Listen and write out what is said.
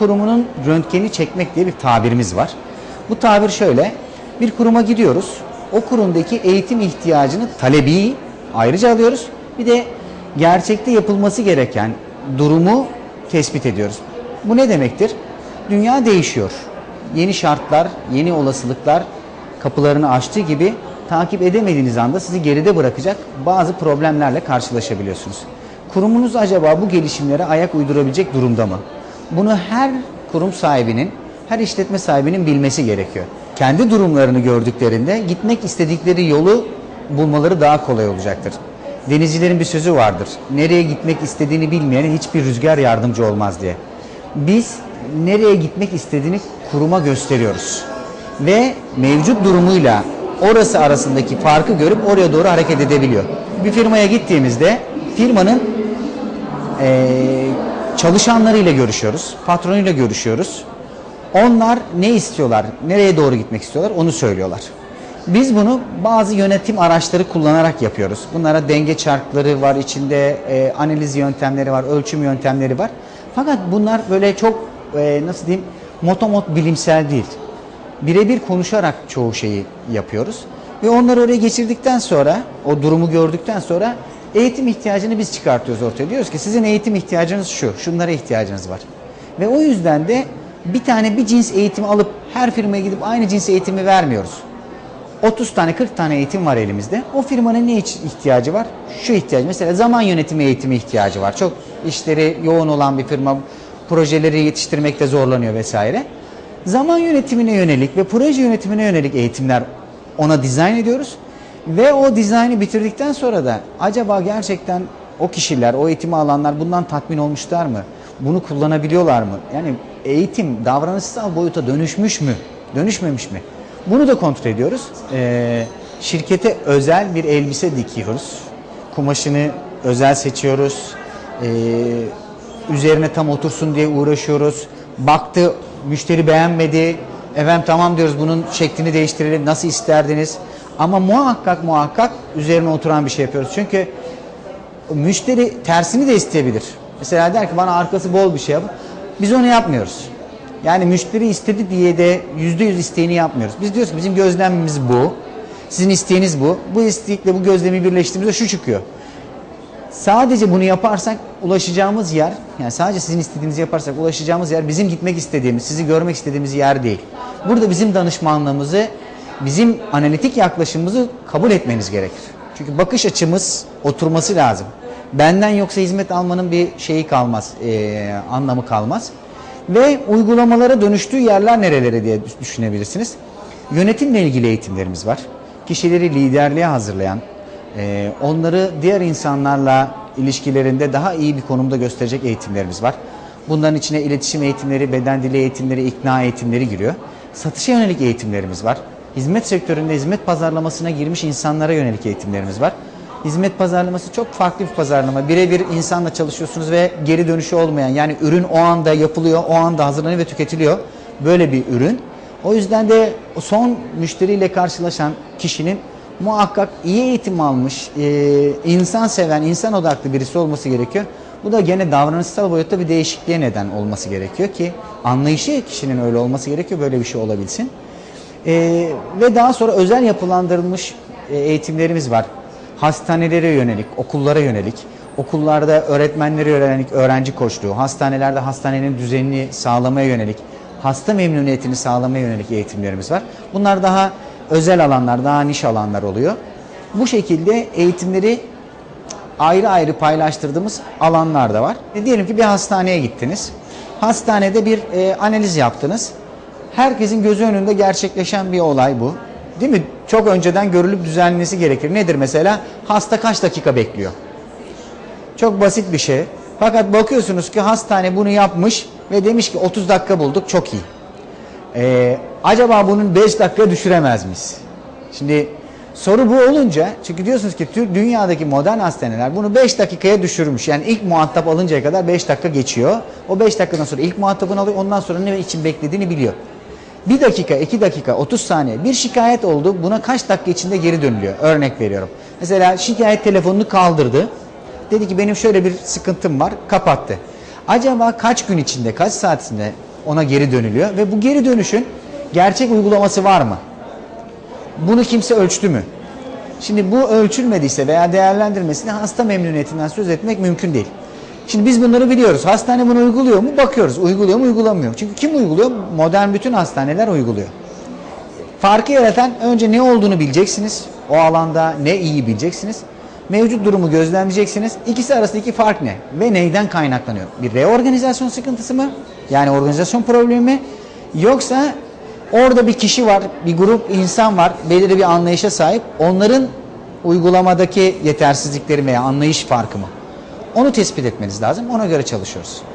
kurumunun röntgeni çekmek diye bir tabirimiz var. Bu tabir şöyle. Bir kuruma gidiyoruz. O kurumdaki eğitim ihtiyacını talebi ayrıca alıyoruz. Bir de gerçekte yapılması gereken durumu tespit ediyoruz. Bu ne demektir? Dünya değişiyor. Yeni şartlar, yeni olasılıklar kapılarını açtığı gibi takip edemediğiniz anda sizi geride bırakacak bazı problemlerle karşılaşabiliyorsunuz. Kurumunuz acaba bu gelişimlere ayak uydurabilecek durumda mı? Bunu her kurum sahibinin, her işletme sahibinin bilmesi gerekiyor. Kendi durumlarını gördüklerinde gitmek istedikleri yolu bulmaları daha kolay olacaktır. Denizcilerin bir sözü vardır. Nereye gitmek istediğini bilmeyene hiçbir rüzgar yardımcı olmaz diye. Biz nereye gitmek istediğini kuruma gösteriyoruz. Ve mevcut durumuyla orası arasındaki farkı görüp oraya doğru hareket edebiliyor. Bir firmaya gittiğimizde firmanın eee çalışanlarıyla görüşüyoruz, patronuyla görüşüyoruz. Onlar ne istiyorlar, nereye doğru gitmek istiyorlar onu söylüyorlar. Biz bunu bazı yönetim araçları kullanarak yapıyoruz. Bunlara denge çarkları var içinde, e, analiz yöntemleri var, ölçüm yöntemleri var. Fakat bunlar böyle çok e, nasıl diyeyim motomot bilimsel değil. Birebir konuşarak çoğu şeyi yapıyoruz. Ve onları oraya geçirdikten sonra, o durumu gördükten sonra eğitim ihtiyacını biz çıkartıyoruz ortaya. Diyoruz ki sizin eğitim ihtiyacınız şu, şunlara ihtiyacınız var. Ve o yüzden de bir tane bir cins eğitimi alıp her firmaya gidip aynı cins eğitimi vermiyoruz. 30 tane 40 tane eğitim var elimizde. O firmanın ne ihtiyacı var? Şu ihtiyacı. Mesela zaman yönetimi eğitimi ihtiyacı var. Çok işleri yoğun olan bir firma projeleri yetiştirmekte zorlanıyor vesaire. Zaman yönetimine yönelik ve proje yönetimine yönelik eğitimler ona dizayn ediyoruz. Ve o dizaynı bitirdikten sonra da acaba gerçekten o kişiler, o eğitimi alanlar bundan tatmin olmuşlar mı? Bunu kullanabiliyorlar mı? Yani eğitim davranışsal boyuta dönüşmüş mü? Dönüşmemiş mi? Bunu da kontrol ediyoruz. Ee, şirkete özel bir elbise dikiyoruz. Kumaşını özel seçiyoruz. Ee, üzerine tam otursun diye uğraşıyoruz. Baktı, müşteri beğenmedi. Efendim tamam diyoruz bunun şeklini değiştirelim. Nasıl isterdiniz? Ama muhakkak muhakkak üzerine oturan bir şey yapıyoruz. Çünkü müşteri tersini de isteyebilir. Mesela der ki bana arkası bol bir şey yap. Biz onu yapmıyoruz. Yani müşteri istedi diye de yüzde yüz isteğini yapmıyoruz. Biz diyoruz ki bizim gözlemimiz bu. Sizin isteğiniz bu. Bu istekle bu gözlemi birleştirdiğimizde şu çıkıyor. Sadece bunu yaparsak ulaşacağımız yer, yani sadece sizin istediğinizi yaparsak ulaşacağımız yer bizim gitmek istediğimiz, sizi görmek istediğimiz yer değil. Burada bizim danışmanlığımızı, bizim analitik yaklaşımımızı kabul etmeniz gerekir. Çünkü bakış açımız oturması lazım. Benden yoksa hizmet almanın bir şeyi kalmaz, eee, anlamı kalmaz. Ve uygulamalara dönüştüğü yerler nereleri diye düşünebilirsiniz. Yönetimle ilgili eğitimlerimiz var. Kişileri liderliğe hazırlayan, ee, onları diğer insanlarla ilişkilerinde daha iyi bir konumda gösterecek eğitimlerimiz var. Bunların içine iletişim eğitimleri, beden dili eğitimleri, ikna eğitimleri giriyor. Satışa yönelik eğitimlerimiz var. Hizmet sektöründe hizmet pazarlamasına girmiş insanlara yönelik eğitimlerimiz var. Hizmet pazarlaması çok farklı bir pazarlama. Birebir insanla çalışıyorsunuz ve geri dönüşü olmayan yani ürün o anda yapılıyor, o anda hazırlanıyor ve tüketiliyor. Böyle bir ürün. O yüzden de son müşteriyle karşılaşan kişinin muhakkak iyi eğitim almış, e, insan seven, insan odaklı birisi olması gerekiyor. Bu da gene davranışsal boyutta bir değişikliğe neden olması gerekiyor ki anlayışı kişinin öyle olması gerekiyor böyle bir şey olabilsin. E, ve daha sonra özel yapılandırılmış e, eğitimlerimiz var. Hastanelere yönelik, okullara yönelik, okullarda öğretmenlere yönelik öğrenci koçluğu, hastanelerde hastanenin düzenini sağlamaya yönelik, hasta memnuniyetini sağlamaya yönelik eğitimlerimiz var. Bunlar daha özel alanlar, daha niş alanlar oluyor. Bu şekilde eğitimleri ayrı ayrı paylaştırdığımız alanlar da var. E, diyelim ki bir hastaneye gittiniz. Hastanede bir e, analiz yaptınız. Herkesin gözü önünde gerçekleşen bir olay bu. Değil mi? Çok önceden görülüp düzenlenmesi gerekir. Nedir mesela? Hasta kaç dakika bekliyor? Çok basit bir şey. Fakat bakıyorsunuz ki hastane bunu yapmış ve demiş ki 30 dakika bulduk çok iyi. Ee, acaba bunun 5 dakika düşüremez miyiz? Şimdi soru bu olunca çünkü diyorsunuz ki dünyadaki modern hastaneler bunu 5 dakikaya düşürmüş. Yani ilk muhatap alıncaya kadar 5 dakika geçiyor. O 5 dakikadan sonra ilk muhatabını alıyor ondan sonra ne için beklediğini biliyor. 1 dakika, 2 dakika, 30 saniye bir şikayet oldu. Buna kaç dakika içinde geri dönülüyor? Örnek veriyorum. Mesela şikayet telefonunu kaldırdı. Dedi ki benim şöyle bir sıkıntım var. Kapattı. Acaba kaç gün içinde, kaç saat içinde ona geri dönülüyor ve bu geri dönüşün gerçek uygulaması var mı? Bunu kimse ölçtü mü? Şimdi bu ölçülmediyse veya değerlendirmesinde hasta memnuniyetinden söz etmek mümkün değil. Şimdi biz bunları biliyoruz. Hastane bunu uyguluyor mu? Bakıyoruz. Uyguluyor mu? Uygulamıyor. Çünkü kim uyguluyor? Modern bütün hastaneler uyguluyor. Farkı yaratan önce ne olduğunu bileceksiniz. O alanda ne iyi bileceksiniz. Mevcut durumu gözlemleyeceksiniz. İkisi arasındaki fark ne? Ve neyden kaynaklanıyor? Bir reorganizasyon sıkıntısı mı? Yani organizasyon problemi mi? Yoksa orada bir kişi var, bir grup insan var, belirli bir anlayışa sahip. Onların uygulamadaki yetersizlikleri veya anlayış farkı mı? Onu tespit etmeniz lazım. Ona göre çalışıyoruz.